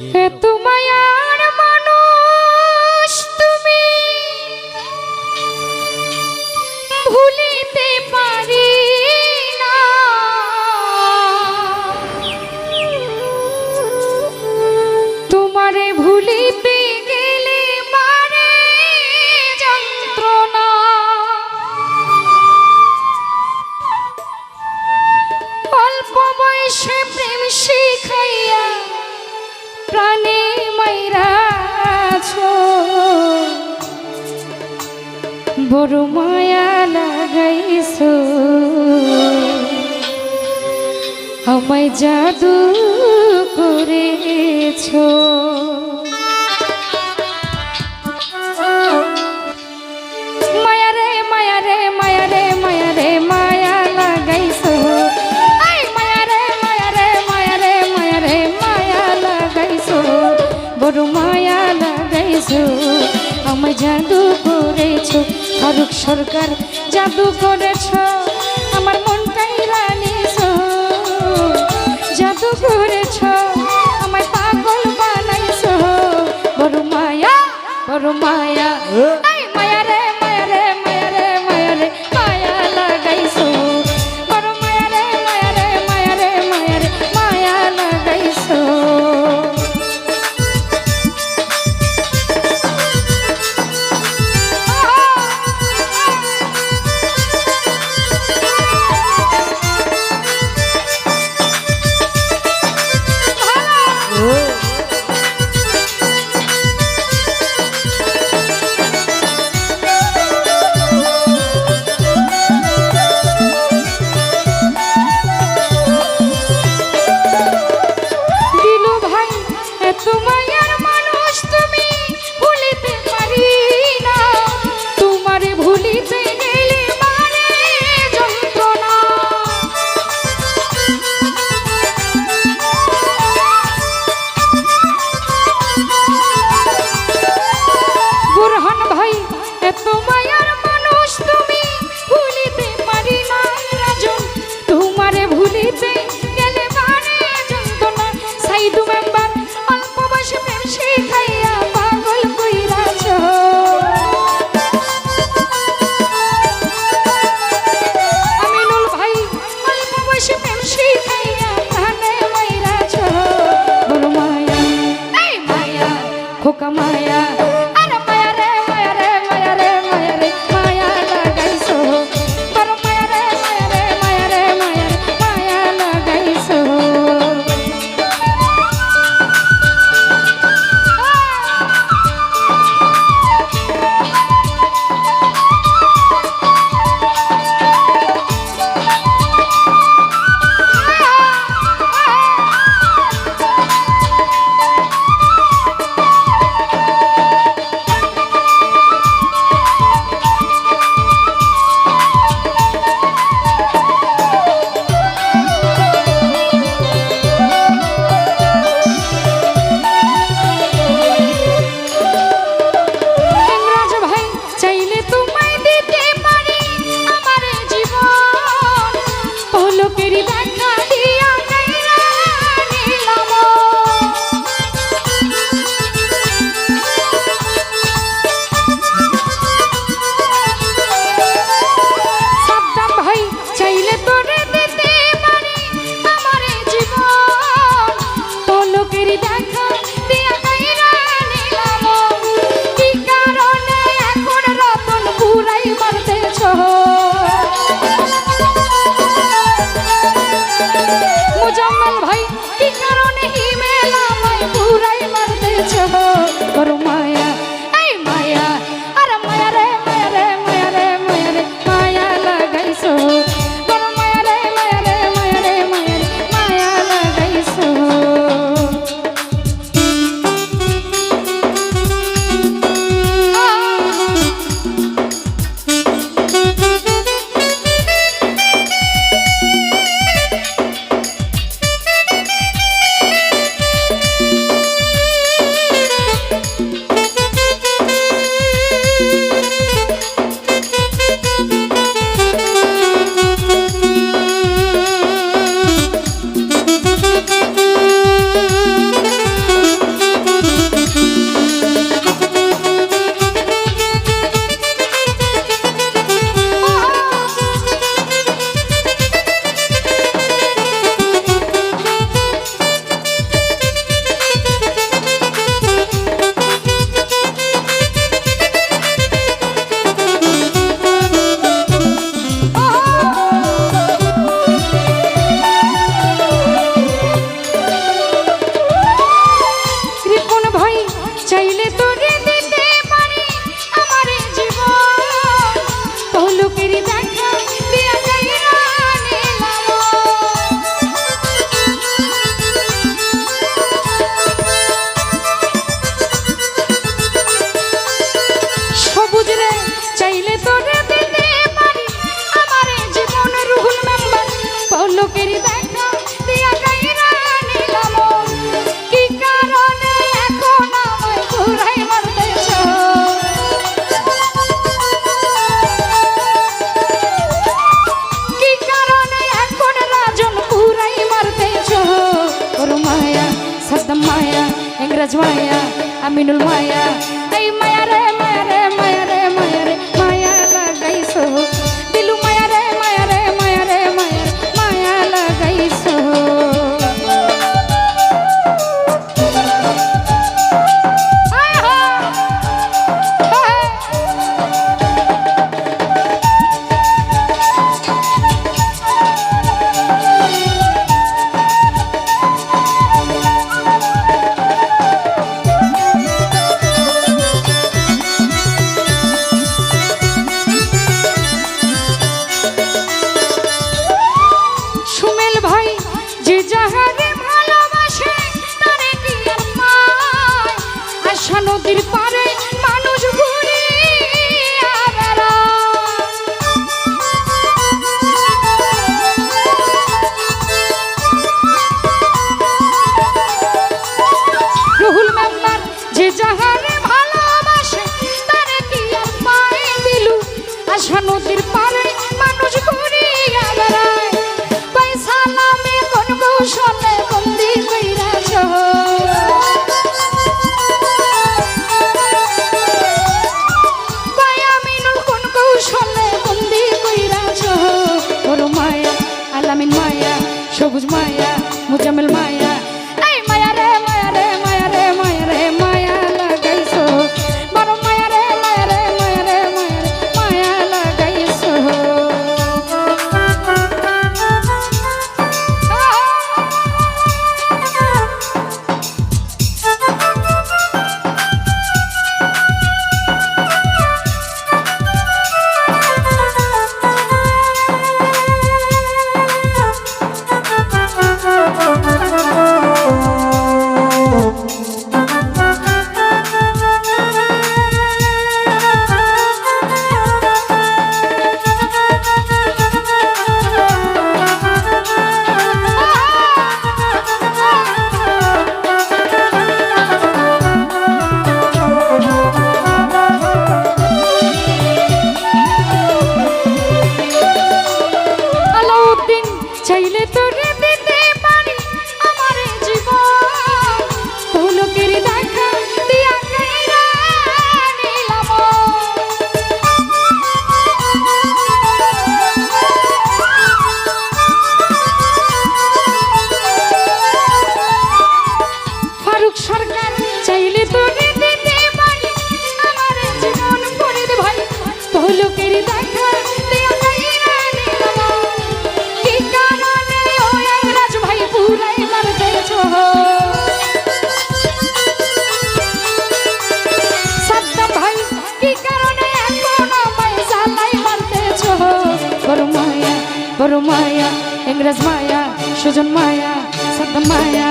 এত মায়া আমায় জাদু করেছ। আমায় জাদু করেছ। ফারুক সরকার জাদু করেছ। আমার মনটাই রা জাদু করেছ? আমায় পাগল বানাইছ। বড় মায়া বড় মায়া। হ্যাঁ? বুকের বাড়ি চাইলে তোরে সিরাজ মায়া আমিনুল মায়া এই মায়া রে মায়া রে திருப்பா সুজন মায়া সদ মায়া।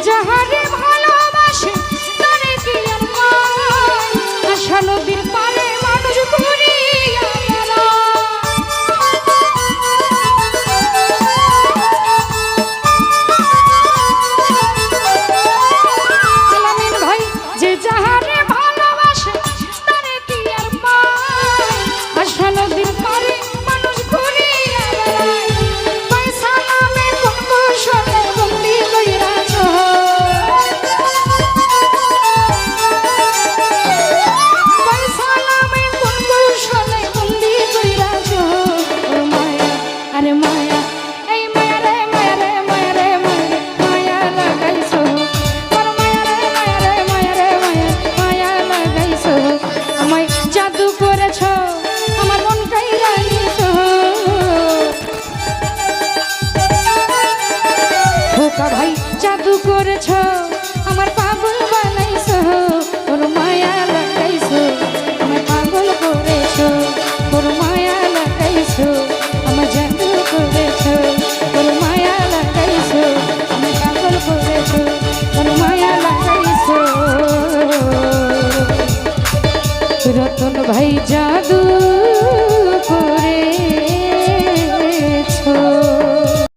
जा